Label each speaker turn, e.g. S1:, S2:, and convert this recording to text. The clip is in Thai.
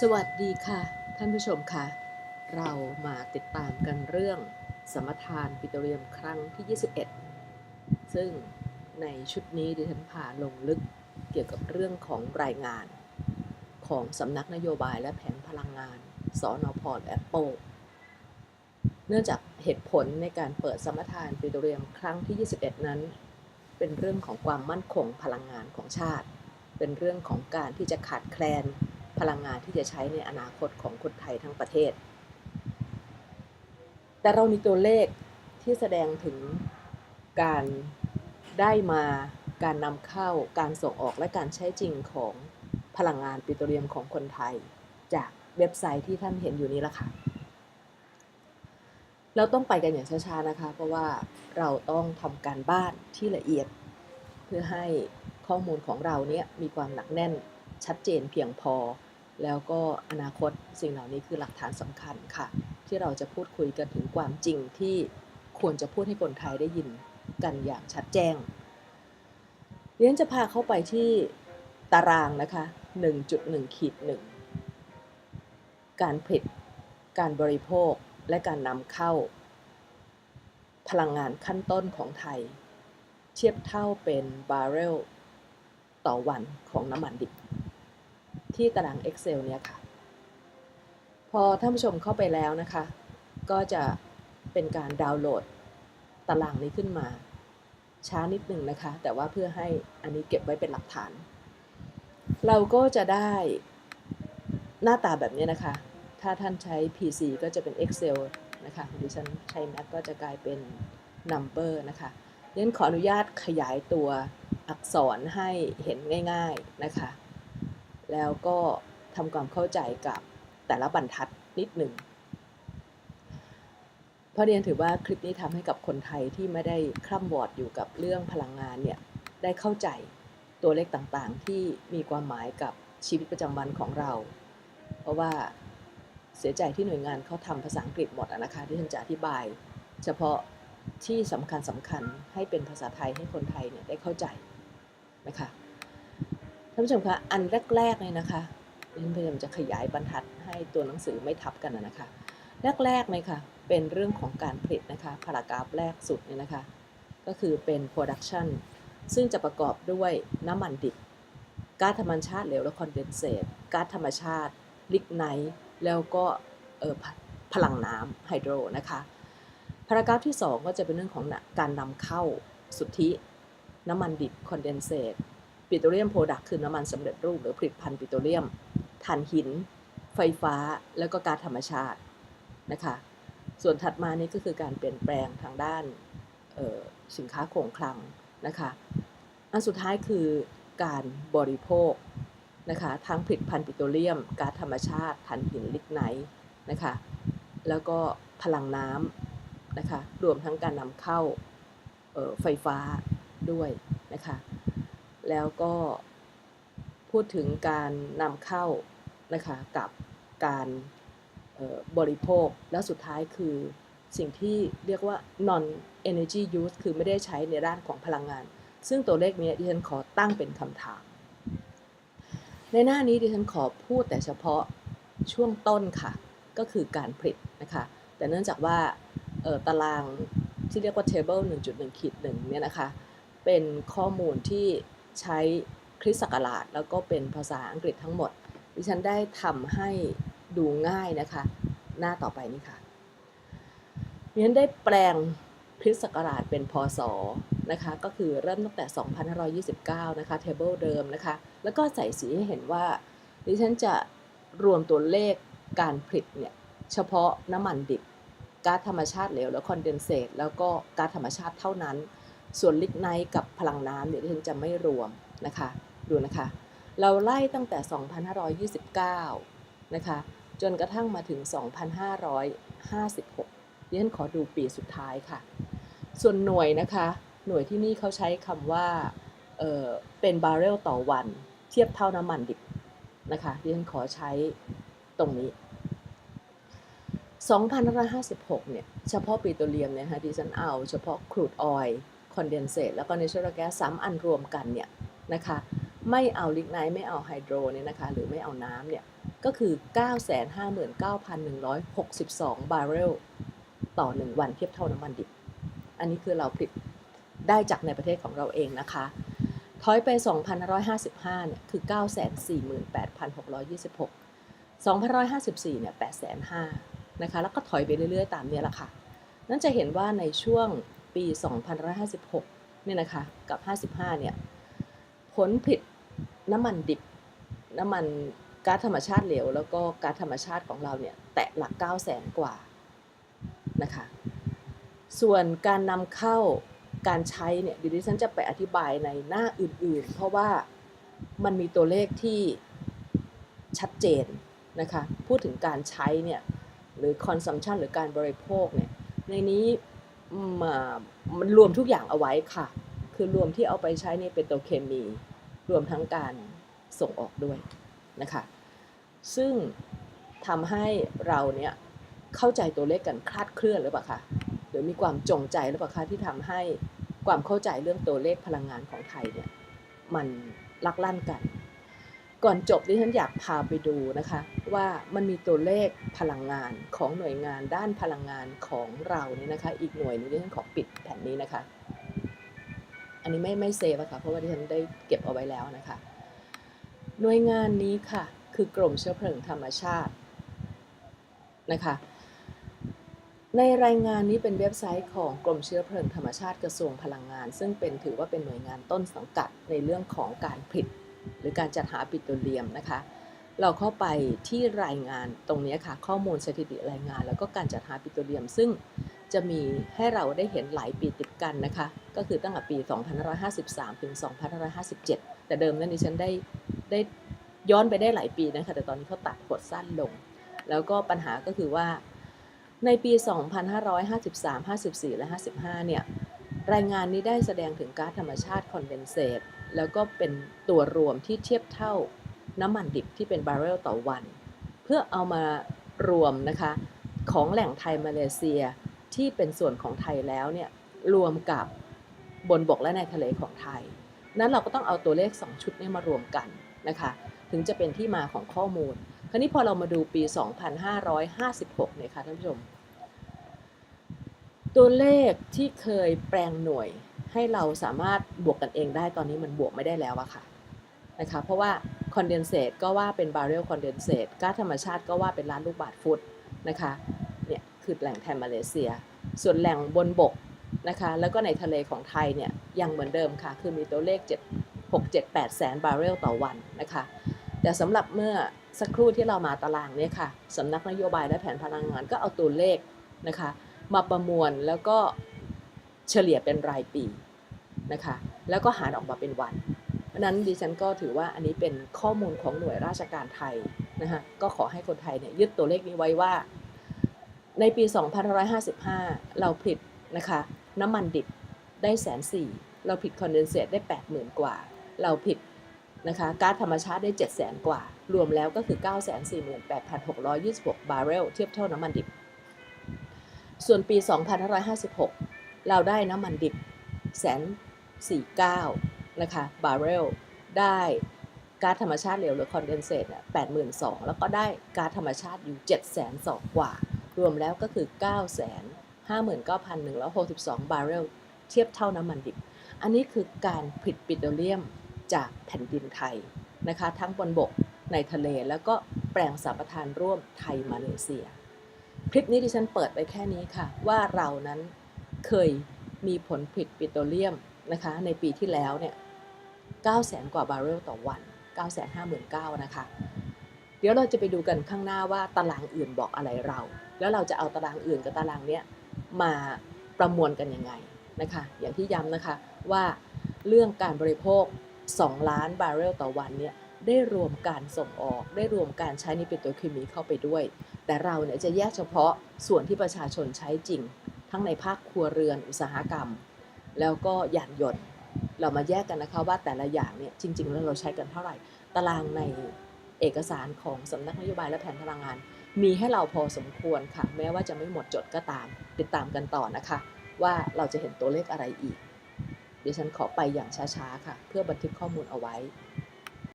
S1: สวัสดีค่ะ ท่านผู้ชมค่ะ เรามาติดตามกันเรื่องสมทานปิโตรเลียมครั้งที่ 21 ซึ่งในชุดนี้ดิฉันพาลงลึกเกี่ยวกับเรื่องของรายงาน ของสำนักนโยบายและแผนพลังงานสอนอพอแอปเปิลเนื่องจากเหตุผลในการเปิดสมทานปิโตรเลียมครั้งที่ 21 นั้น เป็นเรื่องของความมั่นคงพลังงานของชาติ เป็นเรื่องของการที่จะขาดแคลน พลังงานที่จะใช้ในอนาคตของคนไทยทั้งประเทศ แต่เรามีตัวเลขที่แสดงถึงการได้มาการนำเข้าการส่งออกและการใช้จริงของพลังงานปิโตรเลียมของคนไทย จากเว็บไซต์ที่ท่านเห็นอยู่นี้ละค่ะ เราต้องไปกันอย่างช้าๆนะคะ เพราะว่าเราต้องทำการบ้านที่ละเอียด เพื่อให้ข้อมูลของเราเนี่ยมีความหนักแน่นชัดเจนเพียงพอ แล้วก็อนาคตสิ่งเหล่านี้คือหลักฐานสำคัญค่ะ ที่เราจะพูดคุยกันถึงความจริงที่ควรจะพูดให้คนไทยได้ยินกันอย่างชัดแจ้งเรียนจะพาเข้าไปที่ตารางนะคะ 1.1ขีด1การผลิต การบริโภค และการนำเข้า พลังงานขั้นต้นของไทย เทียบเท่าเป็นบาร์เรลต่อวันของน้ำมันดิบ ที่ตาราง Excel เนี่ยค่ะ พอท่านผู้ชมเข้าไปแล้วนะคะ ก็จะเป็นการดาวน์โหลดตารางนี้ขึ้นมา ช้านิดหนึ่งนะคะ แต่ว่าเพื่อให้อันนี้เก็บไว้เป็นหลักฐาน เราก็จะได้หน้าตาแบบนี้นะคะ ถ้าท่านใช้ PC ก็จะเป็น Excel นะคะดิฉันใช้ Mac ก็จะกลายเป็น Number นะคะเรียนขออนุญาตขยายตัวอักษรให้เห็นง่าย ๆ นะคะ แล้วก็ทำความเข้าใจกับแต่ละบรรทัดนิดหนึ่งเพราะเรียนถือว่าคลิปนี้ทำให้กับคนไทยที่ไม่ได้คร่ำวอดอยู่กับเรื่องพลังงานเนี่ยได้เข้าใจตัวเลขต่างๆ ที่มีความหมายกับชีวิตประจำวันของเรา เพราะว่าเสียใจที่หน่วยงานเขาทำภาษาอังกฤษหมดอนะคะที่ฉันจะอธิบาย เฉพาะที่สำคัญสำคัญให้เป็นภาษาไทยให้คนไทยเนี่ยได้เข้าใจนะคะ ท่านผู้ชมคะอันแรกๆเลยนะคะเรนพยายามจะขยายบรรทัดให้ตัวหนังสือไม่ทับกันนะคะ แรกๆเลยค่ะ เป็นเรื่องของการผลิตนะคะพารากราฟแรกสุดเนี่ยนะคะ ก็คือเป็น production ซึ่งจะประกอบด้วยน้ำมันดิบก๊าซธรรมชาติเหลวและคอนเดนเซตก๊าซธรรมชาติ ลิกไนท์แล้วก็เออพลังน้ำไฮโดรนะคะพารากราฟที่ 2 ก็จะเป็นเรื่องของการนำเข้าสุทธิ น้ำมันดิบคอนเดนเซต ปิโตรเลียมโปรดักต์คือน้ำมันสำเร็จรูปหรือผลิตภัณฑ์ปิโตรเลียมถ่านหิน ไฟฟ้า แล้วก็ก๊าซธรรมชาตินะคะ ส่วนถัดมานี้ก็คือการเปลี่ยนแปลงทางด้านสินค้าโครงคลังนะคะอันสุดท้ายคือการบริโภคนะคะทั้งผลิตภัณฑ์ปิโตรเลียมก๊าซธรรมชาติถ่านหินลิกไนท์นะคะแล้วก็พลังน้ำนะคะรวมทั้งการนำเข้าไฟฟ้าด้วยนะคะ แล้วก็พูดถึงการนำเข้านะคะกับการบริโภค แล้วสุดท้ายคือสิ่งที่เรียกว่า non energy use คือไม่ได้ใช้ในด้านของพลังงาน ซึ่งตัวเลขนี้ดิฉันขอตั้งเป็นคำถาม ในหน้านี้ดิฉันขอพูดแต่เฉพาะช่วงต้นค่ะ ก็คือการผลิตนะคะ แต่เนื่องจากว่าตารางที่เรียกว่า table 1.1ขีด1เนี่ยนะคะ เป็นข้อมูลที่ ใช้คริสต์ศักราชแล้วก็เป็นภาษาอังกฤษทั้งหมด ดิฉันได้ทำให้ดูง่ายนะคะ หน้าต่อไปนี้ค่ะดิฉันได้แปลงคริสต์ศักราชเป็นพศนะคะ ก็คือเริ่มตั้งแต่ 2529 นะคะ table เดิมนะคะ แล้วก็ใส่สีให้เห็นว่าดิฉันจะรวมตัวเลขการผลิตเนี่ย เฉพาะน้ำมันดิบก๊าซธรรมชาติเหลวแล้วคอนเดนเซตแล้วก็ก๊าซธรรมชาติเท่านั้น ส่วนลิกไนท์กับพลังน้ำเนี่ยดิฉันจะไม่รวมนะคะดูนะคะ เราไล่ตั้งแต่ 2529 นะคะจนกระทั่งมาถึง 2556ดิฉันขอดูปีสุดท้ายค่ะ ส่วนหน่วยนะคะ หน่วยที่นี่เขาใช้คำว่าเเป็นบาร์เรลต่อวัน เทียบเท่าน้ำมันดิบนะคะดิฉันขอใช้ตรงนี้2556 เนี่ย เฉพาะปิโตรเลียมเนี่ยฮะดิฉันเอาเฉพาะครูดออยล์ คอนเดนเซตแล้วก็เนเชอรัลแก๊สสามอันรวมกันเนี่ยนะคะไม่เอาลิกไนท์ไม่เอาไฮโดรเนี่ยนะคะหรือไม่เอาน้ำเนี่ยก็คือ 959,162 บาร์เรลต่อ 1 วันเทียบเท่าน้ำมันดิบ อันนี้คือเราผลิตได้จากในประเทศของเราเองนะคะถอยไป 2,155 เนี่ย คือ 948,626 2,154 เนี่ย 8,500นะคะ แล้วก็ถอยไปเรื่อย ๆ ตามเนี้ยแหละค่ะ นั่นจะเห็นว่าในช่วง ปี2,156 เนี่ยนะคะ กับ 55 เนี่ย ผลผลิตน้ำมันดิบ น้ำมันก๊าซธรรมชาติเหลว แล้วก็ก๊าซธรรมชาติของเราเนี่ย แตะหลัก 9 0 0 0 0 0กว่า นะคะ ส่วนการนำเข้าการใช้เนี่ยเดี๋ยวดิฉันจะไปอธิบายในหน้าอื่นๆ เพราะว่ามันมีตัวเลขที่ชัดเจนนะคะ พูดถึงการใช้เนี่ย หรือ consumption หรือการบริโภคเนี่ย ในนี้ มันรวมทุกอย่างเอาไว้ค่ะ คือรวมที่เอาไปใช้ในเป็นโตรเคมี รวมทั้งการส่งออกด้วยนะคะ ซึ่งทำให้เราเนี่ยเข้าใจตัวเลขกันคลาดเคลื่อนหรือเปล่าคะหรือมีความจงใจหรือเปล่าคะที่ทำให้ความเข้าใจเรื่องตัวเลขพลังงานของไทยเนี่ยมันลักลั่นกัน ก่อนจบดิฉันอยากพาไปดูนะคะว่ามันมีตัวเลขพลังงานของหน่วยงานด้านพลังงานของเราเนี่ยนะคะ อีกหน่วยหนึงดิฉันขอปิดแผ่นนี้นะคะ อันนี้ไม่ไม่เซฟอะค่ะเพราะว่าดิฉันได้เก็บเอาไว้แล้วนะคะ หน่วยงานนี้ค่ะ คือกรมเชื้อเพลิงธรรมชาตินะคะ ในรายงานนี้เป็นเว็บไซต์ของกรมเชื้อเพลิงธรรมชาติกระทรวงพลังงาน ซึ่งเป็นถือว่าเป็นหน่วยงานต้นสังกัดในเรื่องของการผลิต หรือการจัดหาปิโตรเลียมนะคะ เราเข้าไปที่รายงานตรงนี้ค่ะ ข้อมูลสถิติรายงาน แล้วก็การจัดหาปิโตรเลียม ซึ่งจะมีให้เราได้เห็นหลายปีติดกันนะคะ ก็คือตั้งแต่ปี 2553 ถึง 2557 แต่เดิมนั้นดิฉันได้ได้ย้อนไปได้หลายปีนะคะ แต่ตอนนี้เขาตัดหดสั้นลง แล้วก็ปัญหาก็คือว่าในปี 2553 54 และ 55 เนี่ย รายงานนี้ได้แสดงถึงก๊าซธรรมชาติคอนเดนเซตแล้วก็เป็นตัวรวมที่เทียบเท่าน้ำมันดิบที่เป็นบาร์เรลต่อวัน เพื่อเอามารวมนะคะของแหล่งไทยมาเลเซียที่เป็นส่วนของไทยแล้วเนี่ยรวมกับบนบกและในทะเลของไทย นั้นเราก็ต้องเอาตัวเลข 2 ชุดนี้มารวมกันนะคะถึงจะเป็นที่มาของข้อมูล คราวนี้พอเรามาดูปี 2556เนี่ยค่ะท่านผู้ชม ตัวเลขที่เคยแปลงหน่วยให้เราสามารถบวกกันเองได้ตอนนี้มันบวกไม่ได้แล้วอะค่ะนะคะเพราะว่าคอนเดนเซตก็ว่าเป็นบาร์เรลคอนเดนเซตก๊าซธรรมชาติก็ว่าเป็นล้านลูกบาทฟุตนะคะเนี่ยคือแหล่งแทนมาเลเซีย ส่วนแหล่งบนบกนะคะแล้วก็ในทะเลของไทยเนี่ยยังเหมือนเดิมค่ะ คือมีตัวเลข 7 6 7 8 แสนบาร์เรลต่อวันนะคะแต่สำหรับเมื่อสักครู่ที่เรามาตารางเนี่ยค่ะสำนักนโยบายและแผนพลังงานก็เอาตัวเลขนะคะ มาประมวลแล้วก็เฉลี่ยเป็นรายปีนะคะแล้วก็หารออกมาเป็นวันเพราะนั้นดิฉันก็ถือว่าอันนี้เป็นข้อมูลของหน่วยราชการไทยนะคะก็ขอให้คนไทยเนี่ยยึดตัวเลขนี้ไว้ว่า ในปี 2555 เราผลิตนะคะน้ำมันดิบได้แสนสี่เราผลิตคอนเดนเซตได้ 80,000 กว่า เราผลิตนะคะก๊าซธรรมชาติได้ 700,000 กว่า รวมแล้วก็คือ 948,626 บาร์เรล เทียบเท่าน้ำมันดิบ ส่วนปี 2556 เราได้น้ำมันดิบแสนสี่เก้านะคะบาร์เรลได้ก๊าซธรรมชาติเหลวหรือคอนเดนเซตเนี่ยแปดหมื่นสองแล้วก็ได้ก๊าซธรรมชาติอยู่เจ็ดแสนสองกว่า รวมแล้วก็คือ9 5 9 1 6 2บาร์เรลเทียบเท่าน้ำมันดิบ อันนี้คือการผลิตปิโตรเลียมจากแผ่นดินไทยนะคะ ทั้งบนบกในทะเลแล้วก็แปลงสัมปทานร่วมไทยมาเลเซีย คลิปนี้ดิฉันเปิดไปแค่นี้ค่ะ ว่าเรานั้นเคยมีผลผลิตปิโตรเลียมนะคะ ในปีที่แล้วเนี่ย9แสนกว่าบาร์เรลต่อวัน 9 5 9 0 0 0นะคะ เดี๋ยวเราจะไปดูกันข้างหน้าว่าตารางอื่นบอกอะไรเรา แล้วเราจะเอาตารางอื่นกับตารางเนี้ยมาประมวลกันยังไงนะคะ อย่างที่ย้ำนะคะว่าเรื่องการบริโภค 2 ล้านบาร์เรลต่อวันเนี่ยได้รวมการส่งออก ได้รวมการใช้ในปิโตรเคมีเข้าไปด้วย แต่เราเนี่ยจะแยกเฉพาะส่วนที่ประชาชนใช้จริง ทั้งในภาคครัวเรือนอุตสาหกรรม แล้วก็ยานยนต์เรามาแยกกันนะคะว่าแต่ละอย่างเนี่ยจริง ๆ แล้วเราใช้กันเท่าไหร่ ตารางในเอกสารของสำนักนโยบายและแผนพลังงาน มีให้เราพอสมควรค่ะ แม้ว่าจะไม่หมดจดก็ตาม ติดตามกันต่อนะคะ ว่าเราจะเห็นตัวเลขอะไรอีก เดี๋ยวฉันขอไปอย่างช้าๆค่ะ เพื่อบันทึกข้อมูลเอาไว้